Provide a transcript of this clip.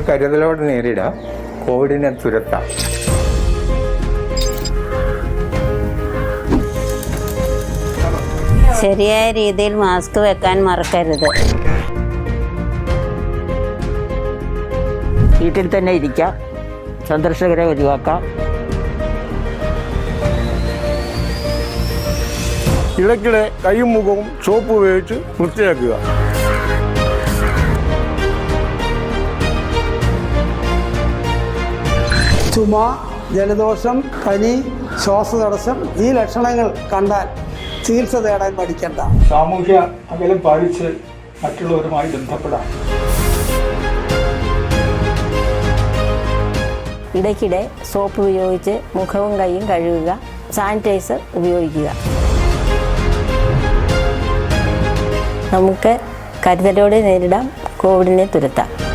കരുതലോടെ നേരിടാം. കോവിഡിനെ തുരത്താം. ശരിയായ രീതിയിൽ മാസ്ക് വെക്കാൻ മറക്കരുത്. വീട്ടിൽ തന്നെ ഇരിക്കാം. സന്ദർശകരെ ഒഴിവാക്കാം. ഇടയ്ക്കിടെ കൈയും മുഖവും സോപ്പ് ഉപയോഗിച്ച് വൃത്തിയാക്കുക. ചുമ ജലദോഷം പനി ശ്വാസതടസ്സം ഈ ലക്ഷണങ്ങൾ കണ്ടാൽ ചികിത്സ തേടാൻ പഠിക്കണ്ട സാമൂഹ്യ അകലം പാലിച്ച് മറ്റുള്ളവരുമായി ബന്ധപ്പെടാം. ഇടയ്ക്കിടെ സോപ്പ് ഉപയോഗിച്ച് മുഖവും കൈയും കഴുകുക സാനിറ്റൈസർ ഉപയോഗിക്കുക. നമുക്ക് കരുതലോടെ നേരിടാം കോവിഡിനെ തുരത്താം